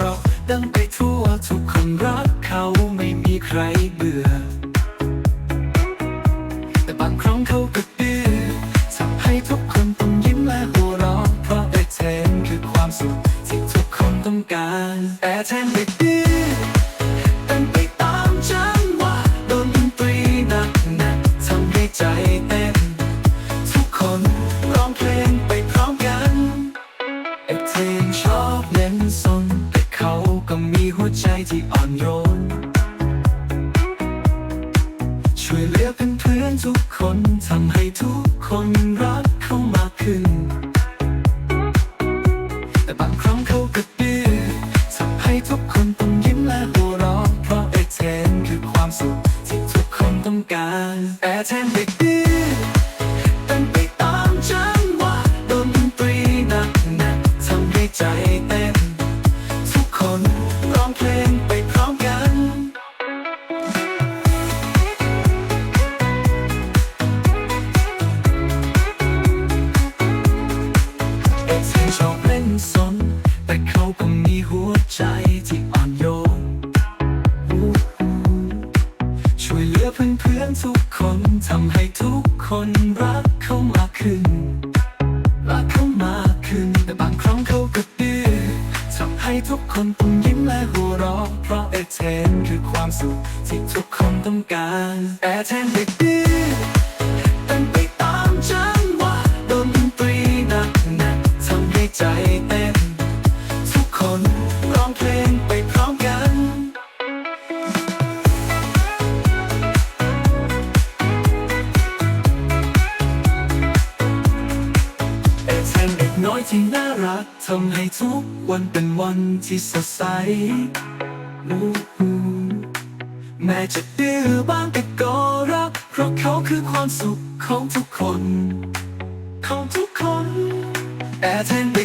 เรา ดังไปทั่วทุกคนรักเขาไม่มีใครเบื่อ แต่บางครั้งเขาก็ดื้อทำให้ทุกคนต้องยิ้มและหัวเราะเพราะแอร์แทนคือความสุขที่ทุกคนต้องการแอร์แทนไม่ดื้อ ที่อ่อนโยน ช่วยเหลือเพื่อนทุกคนทำให้ทุกคนรักเขามากขึ้น แต่บางครั้งเขาก็ดื้อทำให้ทุกคนต้องยิ้มและหัวเราะเพราะแอเทนคือความสุขที่ทุกคนต้องการแอเทนเด็ก ที่อ่อนโยนช่วยเหลือเพื่อนๆทุกคนทำให้ทุกคนรักเขามากขึ้น รักเขามากขึ้น แต่บางครั้งเขาก็ดื้อทำให้ทุกคนต้องยิ้มและหัวเราะเพราะแอเทนคือความสุขที่ทุกคนต้องการแอเทนเด็ก น้อยที่น่ารักทำให้ทุกวันเป็นวันที่สดใสแม้จะดื้อบ้างแต่ก็รัก เพราะเขาคือความสุขของทุกคน ของทุกคนแอร์เทนเด็